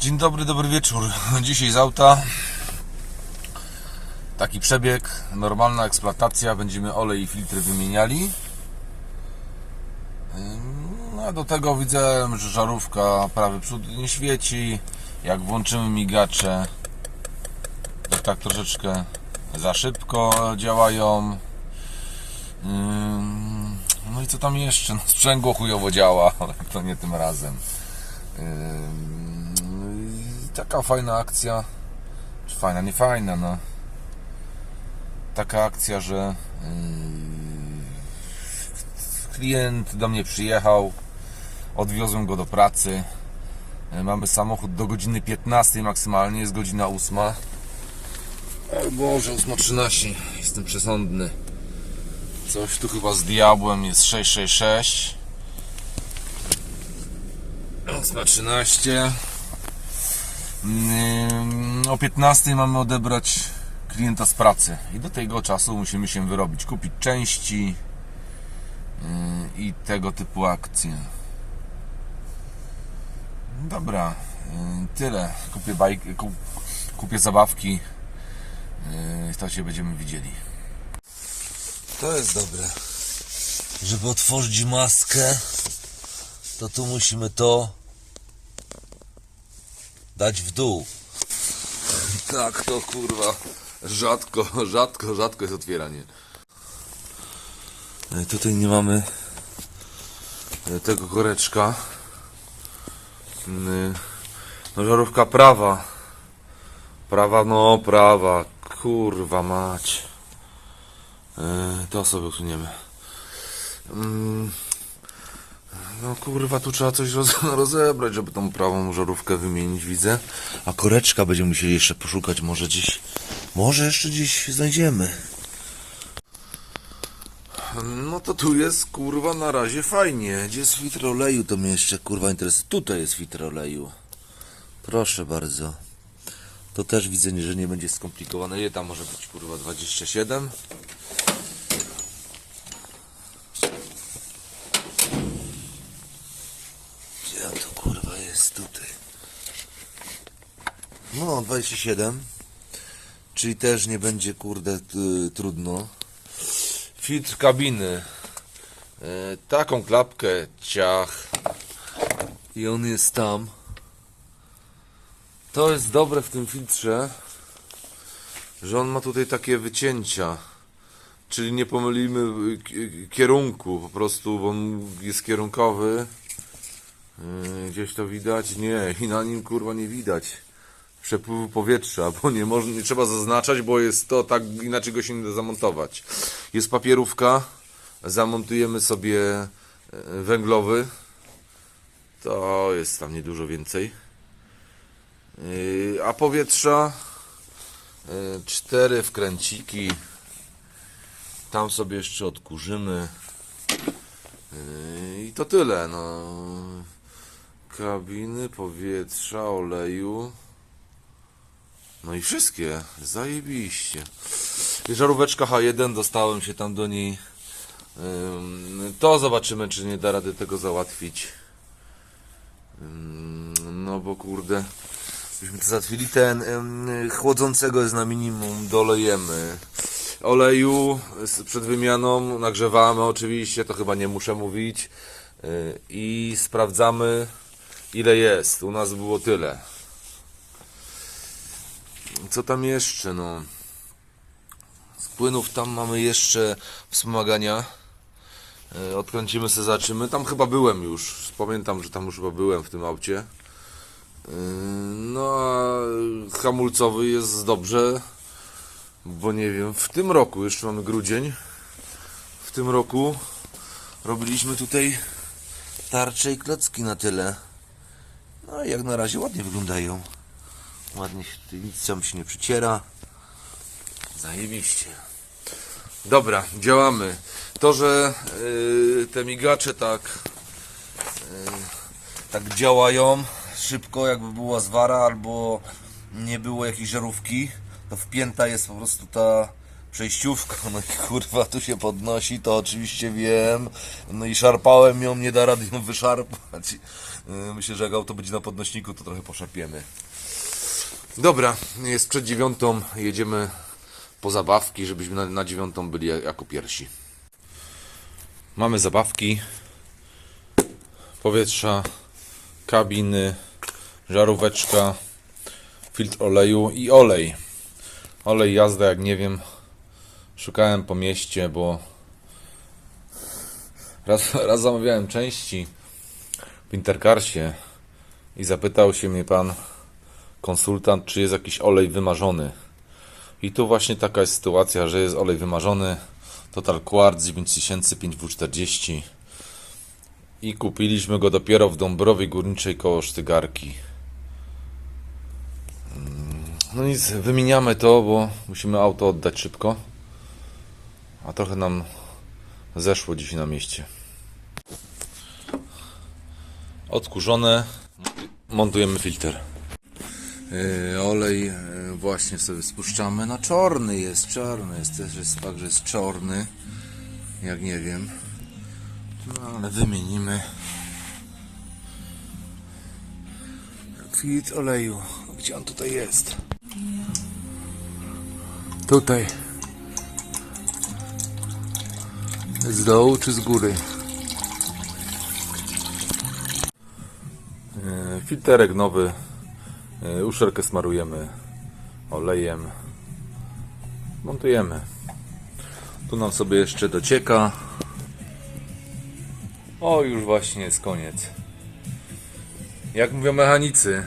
Dzień dobry, dobry wieczór. Dzisiaj z auta. Taki przebieg, normalna eksploatacja. Będziemy olej i filtry wymieniali. Ym, No, do tego widzę, że żarówka prawy przód nie świeci. Jak włączymy migacze, to tak troszeczkę za szybko działają. No i co tam jeszcze? No, sprzęgło chujowo działa, ale to nie tym razem. Taka fajna akcja. Czy fajna, nie fajna, no. Taka akcja, że yy, klient do mnie przyjechał, odwiozłem go do pracy. Yy, Mamy samochód do godziny 15 maksymalnie, jest godzina 8. O Boże, 8.13, jestem przesądny. Coś tu chyba z diabłem jest 666. 8.13. O 15 mamy odebrać klienta z pracy i do tego czasu musimy się wyrobić, kupić części yy, i tego typu akcje. Dobra, yy, tyle. Kupię bajki, kup, kupię zabawki. Yy, To się będziemy widzieli. To jest dobre. Żeby otworzyć maskę, to tu musimy to dać w dół. Tak, to kurwa rzadko, rzadko, rzadko jest otwieranie. E, Tutaj nie mamy E, tego koreczka. Yy, No żarówka prawa. Prawa, no prawa. Kurwa mać. To sobie usuniemy. No kurwa, tu trzeba coś roz, rozebrać, żeby tą prawą żarówkę wymienić, widzę. A koreczka będziemy musieli jeszcze poszukać, może gdzieś, może jeszcze gdzieś znajdziemy. No to tu jest kurwa na razie fajnie. Gdzie jest filtr oleju, to mnie jeszcze kurwa interesuje. Tutaj jest filtr oleju. Proszę bardzo. To też widzę, że nie będzie skomplikowane. Ile tam może być kurwa 27? Gdzie on to kurwa jest tutaj? No, 27. Czyli też nie będzie kurde trudno. Filtr kabiny. E, taką klapkę ciach. I on jest tam. To jest dobre w tym filtrze, że on ma tutaj takie wycięcia. Czyli nie pomylimy k- kierunku, po prostu, bo on jest kierunkowy. Yy, Gdzieś to widać? Nie, i na nim kurwa nie widać przepływu powietrza, bo nie, można, nie trzeba zaznaczać, bo jest to tak, inaczej go się nie da zamontować. Jest papierówka, zamontujemy sobie e, węglowy. To jest tam niedużo więcej. Yy, a powietrza yy, cztery wkręciki tam sobie jeszcze odkurzymy Yy, i to tyle no kabiny, powietrza, oleju no i wszystkie zajebiście żaróweczka H1 dostałem się tam do niej to zobaczymy czy nie da rady tego załatwić no bo kurde Byśmy to załatwili. Ten chłodzącego jest na minimum, dolejemy. Oleju przed wymianą nagrzewamy oczywiście, to chyba nie muszę mówić. Y, I sprawdzamy ile jest. U nas było tyle. Co tam jeszcze? No. Z płynów tam mamy jeszcze wspomagania. Y, Odkręcimy se, zobaczymy. Tam chyba byłem już. Pamiętam, że tam już chyba byłem w tym aucie. Yy, No, a hamulcowy jest dobrze, bo nie wiem, w tym roku, jeszcze mamy grudzień, w tym roku robiliśmy tutaj Tarcze i klocki na tyle. No i jak na razie ładnie wyglądają. Ładnie się tutaj nic tam się nie przyciera. zajebiście. Dobra, działamy. To, że yy, te migacze tak, yy, tak działają szybko, jakby była zwara albo nie było jakiejś żarówki, to wpięta jest po prostu ta przejściówka, no i kurwa tu się podnosi, to oczywiście wiem. No i szarpałem ją, nie da rady ją wyszarpać. Yy, Myślę, że jak auto będzie na podnośniku, to trochę poszarpiemy. Dobra, jest przed dziewiątą, jedziemy po zabawki, żebyśmy na, na dziewiątą byli jako pierwsi. Mamy zabawki, powietrza, kabiny, żaróweczka, filtr oleju i olej. Olej jazda, jak nie wiem, szukałem po mieście, bo raz, raz zamawiałem części w Intercarsie i zapytał się mnie pan konsultant, czy jest jakiś olej wymarzony. I tu właśnie taka jest sytuacja, że jest olej wymarzony Total Quartz 9000 5W40 i kupiliśmy go dopiero w Dąbrowie Górniczej koło Sztygarki. Mm, No nic, wymieniamy to, bo musimy auto oddać szybko. A trochę nam zeszło dzisiaj na mieście. Odkurzone, montujemy filtr. Yy, olej yy, właśnie sobie spuszczamy. No czarny jest, czarny jest. Też jest fakt, że jest czarny. Jak nie wiem. No ale wymienimy. Filtr oleju. Gdzie on tutaj jest? Tutaj. Z dołu czy z góry? Yy, Filterek nowy. Yy, Uszerkę smarujemy olejem. Montujemy. Tu nam sobie jeszcze docieka. O, już właśnie jest koniec. Jak mówią mechanicy,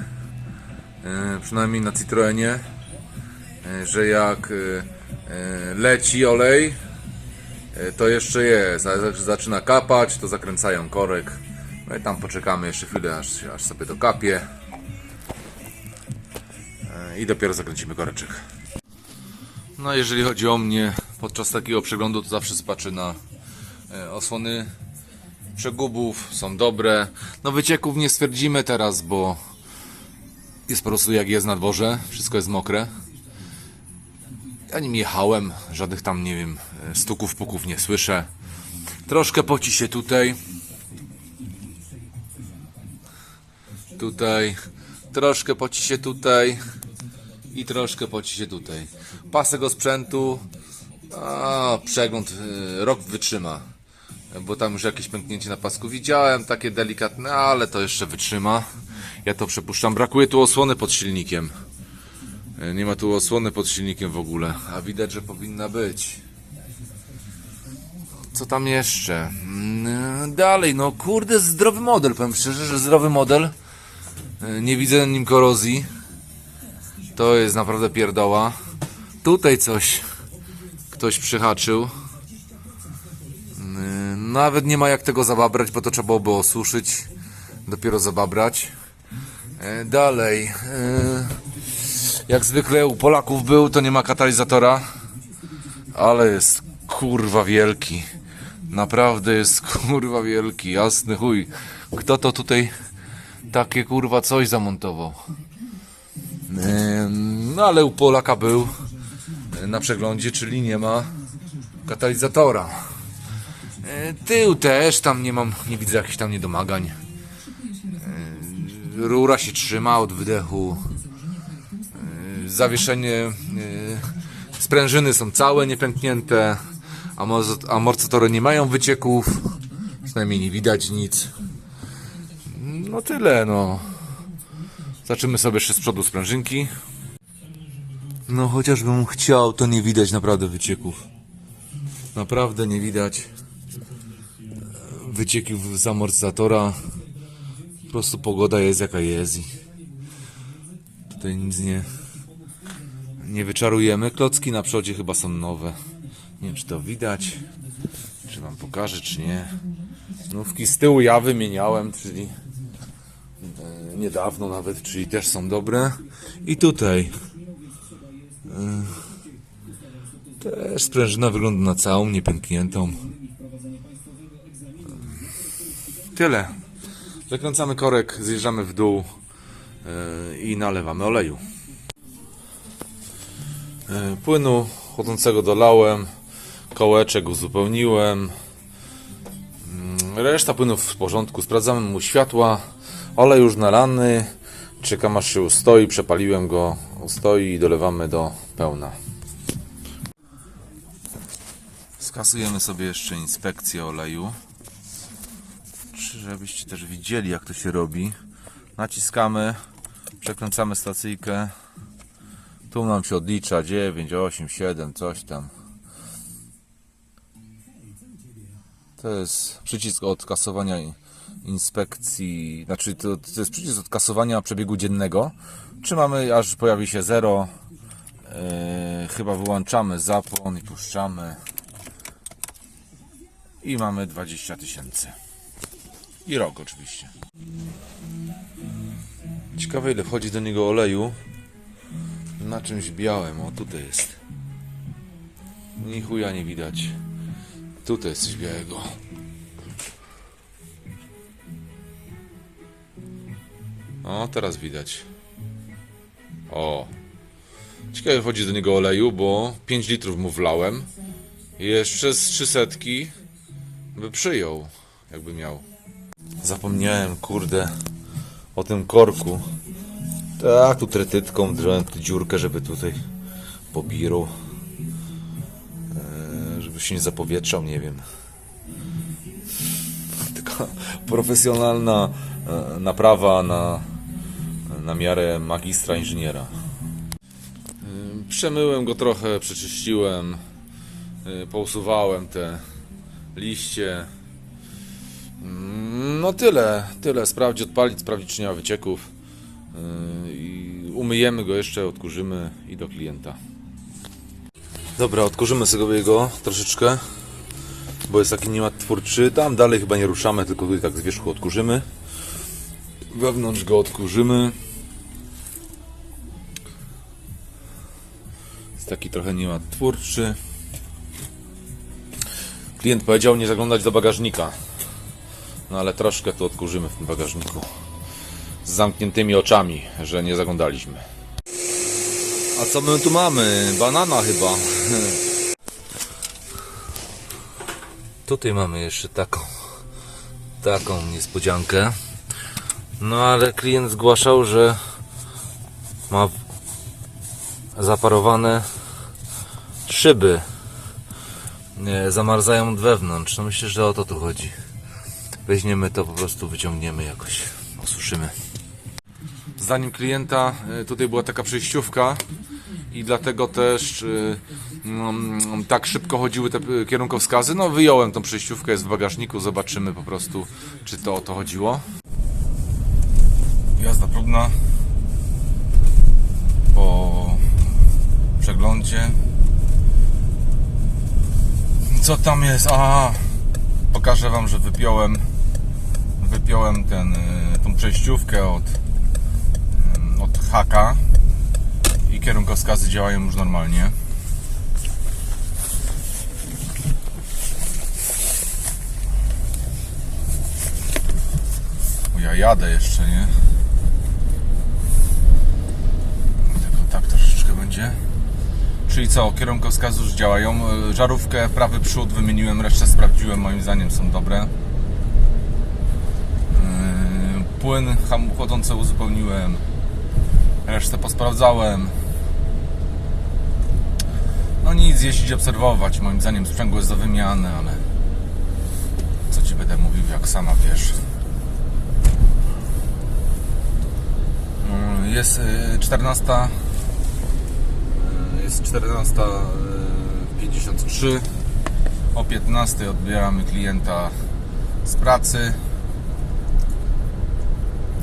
yy, przynajmniej na Citroenie, że jak leci olej, to jeszcze jest, zaczyna kapać, to zakręcają korek. No i tam poczekamy jeszcze chwilę, aż, aż sobie to kapie. Yy, I dopiero zakręcimy koreczek. No jeżeli chodzi o mnie, podczas takiego przeglądu to zawsze spaczę na e, osłony przegubów, są dobre. No wycieków nie stwierdzimy teraz, bo jest po prostu jak jest na dworze, wszystko jest mokre. Ja nim jechałem, żadnych tam, nie wiem, e, stuków, puków nie słyszę. Troszkę poci się tutaj. Tutaj. Troszkę poci się tutaj. I troszkę poci się tutaj. Pasek sprzętu. A, przegląd y, rok wytrzyma. Bo tam już jakieś pęknięcie na pasku widziałem, takie delikatne, ale to jeszcze wytrzyma. Ja to przepuszczam. Brakuje tu osłony pod silnikiem. Y, Nie ma tu osłony pod silnikiem w ogóle, a widać, że powinna być. Co tam jeszcze? Mm, Dalej, no kurde, zdrowy model. Powiem szczerze, że zdrowy model. Y, Nie widzę na nim korozji. To jest naprawdę pierdoła. Tutaj coś ktoś przyhaczył. Yy, Nawet nie ma jak tego zababrać, bo to trzeba byłoby osuszyć. Dopiero zababrać. Dalej. yy, Jak zwykle u Polaków był, to nie ma katalizatora. Ale jest kurwa wielki. Naprawdę jest kurwa wielki. Jasny chuj. Kto to tutaj takie kurwa coś zamontował? No ale u Polaka był y, na przeglądzie, czyli nie ma katalizatora. Y, Tył też tam nie mam, nie widzę jakichś tam niedomagań. Y, Rura się trzyma od wydechu. Zawieszenie, y, sprężyny są całe, niepęknięte. Amortyzatory nie mają wycieków. Przynajmniej nie widać nic. No tyle, no. Zaczymy sobie jeszcze z przodu sprężynki. No chociażbym chciał, to nie widać naprawdę wycieków. Naprawdę nie widać e, wycieków z amortyzatora. Po prostu pogoda jest jaka jest i tutaj nic nie nie wyczarujemy. Klocki na przodzie chyba są nowe. Nie wiem czy to widać, czy wam pokażę, czy nie. Nówki z tyłu ja wymieniałem, czyli e, niedawno nawet, czyli też są dobre. I tutaj e, też sprężyna wygląda na całą, niepękniętą. Tyle. Zakręcamy korek, zjeżdżamy w dół e, i nalewamy oleju. E, Płynu chodzącego dolałem, kołeczek uzupełniłem, Mm, reszta płynów w porządku, sprawdzamy mu światła, olej już nalany, czekam aż się ustoi, przepaliłem go, ustoi i dolewamy do pełna. Skasujemy sobie jeszcze inspekcję oleju, Czy żebyście też widzieli jak to się robi. Naciskamy, przekręcamy stacyjkę, tu nam się odlicza 9, 8, 7, coś tam. To jest przycisk od kasowania inspekcji, znaczy to, to jest przycisk od kasowania przebiegu dziennego. Trzymamy aż pojawi się 0. Yy, chyba wyłączamy zapłon i puszczamy. I mamy 20 tysięcy. I rok oczywiście. Ciekawe ile wchodzi do niego oleju na czymś białym. O tutaj jest. Ni chuja nie widać. Tutaj jest coś białego. O, teraz widać. O. Ciekawe wchodzi do niego oleju, bo 5 litrów mu wlałem. Jeszcze z 300 by przyjął, jakby miał. Zapomniałem, kurde, o tym korku. Tak, tu tretytką drąłem tu dziurkę, żeby tutaj pobirał. Eee, żeby się nie zapowietrzał, nie wiem. Taka profesjonalna e, naprawa na, na miarę magistra inżyniera. Eee, Przemyłem go trochę, przeczyściłem, e, pousuwałem te liście. Mm, No tyle, tyle. Sprawdzić, odpalić, sprawdzić czy nie ma wycieków. Yy, I umyjemy go jeszcze, odkurzymy i do klienta. Dobra, odkurzymy sobie go troszeczkę, bo jest taki niełatwórczy. Tam dalej chyba nie ruszamy, tylko tutaj tak z wierzchu odkurzymy. Wewnątrz go odkurzymy. Jest taki trochę niełatwórczy. Klient powiedział nie zaglądać do bagażnika. No ale troszkę to odkurzymy w tym bagażniku. Z zamkniętymi oczami, że nie zaglądaliśmy. A co my tu mamy? Banana chyba. Tutaj mamy jeszcze taką taką niespodziankę. No ale klient zgłaszał, że ma zaparowane szyby nie, zamarzają od wewnątrz. No myślę, że o to tu chodzi. Weźmiemy to, po prostu wyciągniemy jakoś, osuszymy. Zdaniem klienta y, tutaj była taka przejściówka i dlatego też mm, tak szybko chodziły te y, kierunkowskazy. No wyjąłem tą przejściówkę, jest w bagażniku, zobaczymy po prostu czy to o to chodziło. Jazda próbna po przeglądzie. Co tam jest? A, pokażę wam, że wypiąłem wypiąłem ten, tą przejściówkę od haka i kierunkowskazy działają już normalnie. Ja jadę jeszcze, nie? Tylko tak troszeczkę będzie. Czyli co, kierunkowskazy już działają. Żarówkę, prawy przód wymieniłem, resztę sprawdziłem, moim zdaniem są dobre. Yy, Płyn chodzący uzupełniłem, resztę posprawdzałem. No nic, jeździć, obserwować. Moim zdaniem sprzęgło jest do wymiany, ale co ci będę mówił, jak sama wiesz. Yy, Jest yy, 14 jest 14.53. O 15 odbieramy klienta z pracy.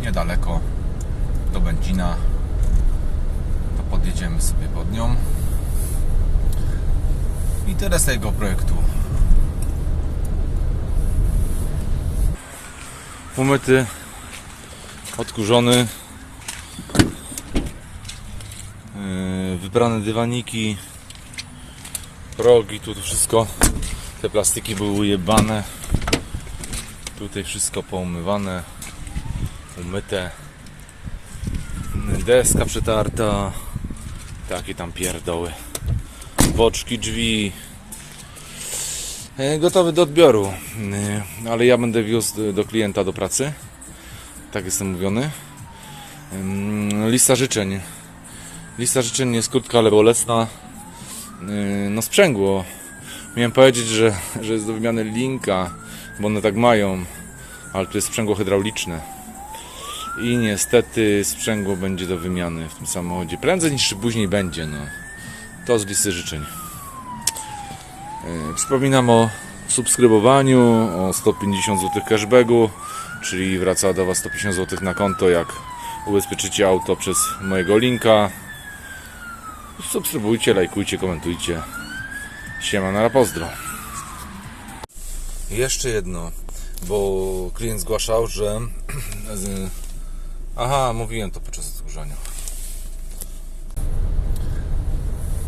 Niedaleko do Będzina. To podjedziemy sobie pod nią. I tyle z tego projektu. Umyty, odkurzony. Yy, wybrane dywaniki, progi, tu to wszystko. Te plastiki były ujebane. Tutaj wszystko poumywane, umyte. Deska przetarta. Takie tam pierdoły. boczki drzwi. E, Gotowy do odbioru, E, ale ja będę wiózł do klienta do pracy. Tak jestem mówiony. Lista życzeń. Lista życzeń jest krótka, ale bolesna. Yy, No sprzęgło. Miałem powiedzieć, że, że jest do wymiany linka, bo one tak mają, ale to jest sprzęgło hydrauliczne. I niestety sprzęgło będzie do wymiany w tym samochodzie. Prędzej niż później będzie. No. To z listy życzeń. Yy, Przypominam o subskrybowaniu, o 150 zł cashbacku, czyli wraca do Was 150 zł na konto, jak ubezpieczycie auto przez mojego linka. Subskrybujcie, lajkujcie, komentujcie. Siema, na pozdro. Jeszcze jedno, bo klient zgłaszał, że... z- Aha, mówiłem to podczas zgłoszenia.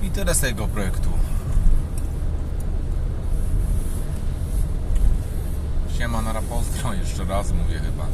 I teraz tego projektu. Siema, na pozdro, jeszcze raz mówię chyba.